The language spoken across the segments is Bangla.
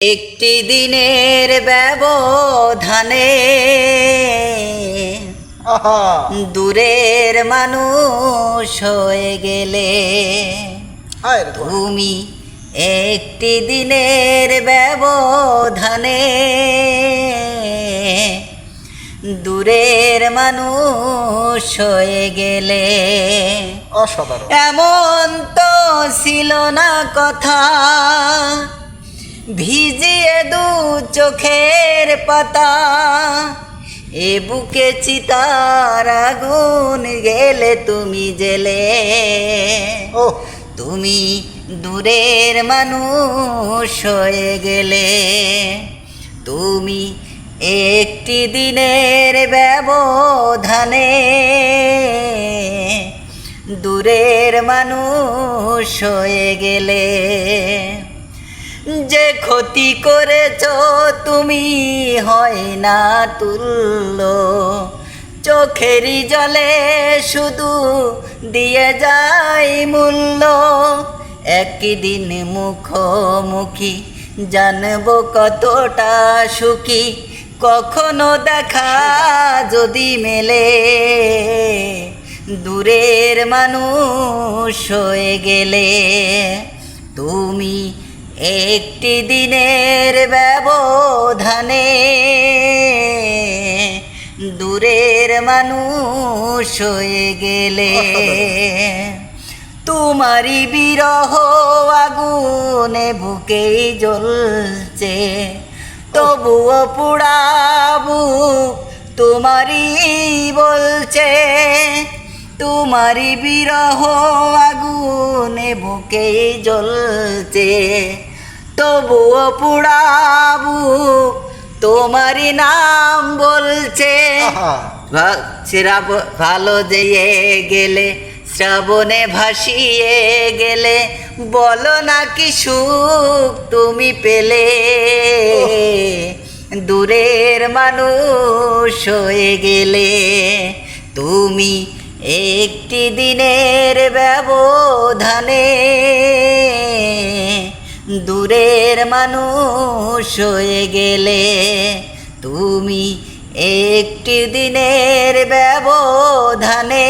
একটি দিনের ব্যবধানে দূরের মানুষ হয়ে গেলে তুমি একটি দিনের ব্যবধানে দূরের মানুষ হয়ে গেলে অসাধারণ। এমন তো ছিল না কথা। ভিজিয়ে দু চোখের পাতা এ বুকে চিতার আগুন গেলে তুমি জেলে। ও তুমি দূরের মানুষ হয়ে গেলে। তুমি একটি দিনের ব্যবধানে দূরের মানুষ হয়ে গেলে। ক্ষতি করেছ, তুমি হয় না তুল্য। চোখেরই জলে শুধু দিয়ে যায় মূল্য। একদিন মুখোমুখি জানব কতটা সুখী। কখনো দেখা যদি মেলে, দূরের মানুষ হয়ে গেলে। তুমি একটি দিনের ব্যবধানে দূরের মানুষ হয়ে গেলে তোমারই বিরহ আগুনে বুকেই জ্বলছে। তবুও পুড়াবু তোমারই বলছে। তোমারই বিরহ আগুনে বুকে জ্বলছে। তবুও পুড়াবু তোমারই নাম বলছে। ভালো যেয়ে গেলে শ্রাবণে ভাসিয়ে গেলে বলো না কি সুখ তুমি পেলে। দূরের মানুষ হয়ে গেলে তুমি একটি দিনের ব্যবধানে দূরের মানুষ হয়ে গেলে তুমি একটি দিনের ব্যবধানে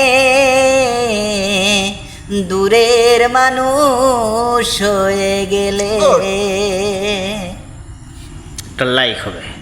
দূরের মানুষ হয়ে গেলে. একটা লাইক হবে